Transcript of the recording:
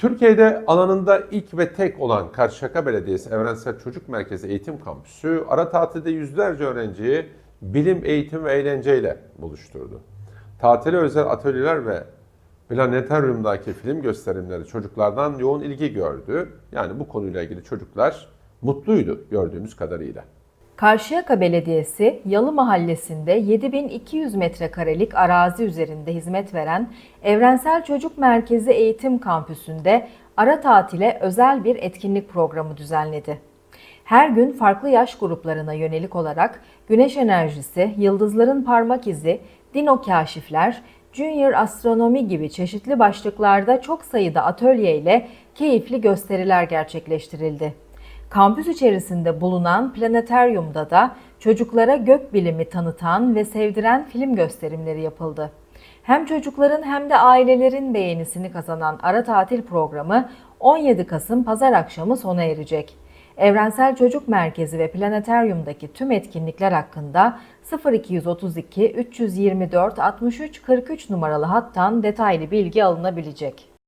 Türkiye'de alanında ilk ve tek olan Karşıyaka Belediyesi Evrensel Çocuk Merkezi Eğitim Kampüsü ara tatilde yüzlerce öğrenciyi bilim, eğitim ve eğlenceyle buluşturdu. Tatile özel atölyeler ve planetaryumdaki film gösterimleri çocuklardan yoğun ilgi gördü. Yani bu konuyla ilgili çocuklar mutluydu gördüğümüz kadarıyla. Karşıyaka Belediyesi Yalı Mahallesi'nde 7200 metrekarelik arazi üzerinde hizmet veren Evrensel Çocuk Merkezi Eğitim Kampüsü'nde ara tatile özel bir etkinlik programı düzenledi. Her gün farklı yaş gruplarına yönelik olarak güneş enerjisi, yıldızların parmak izi, dino kaşifler, junior astronomi gibi çeşitli başlıklarda çok sayıda atölye ile keyifli gösteriler gerçekleştirildi. Kampüs içerisinde bulunan planetaryumda da çocuklara gök bilimi tanıtan ve sevdiren film gösterimleri yapıldı. Hem çocukların hem de ailelerin beğenisini kazanan ara tatil programı 17 Kasım pazar akşamı sona erecek. Evrensel Çocuk Merkezi ve Planetaryum'daki tüm etkinlikler hakkında 0232 324 63 43 numaralı hattan detaylı bilgi alınabilecek.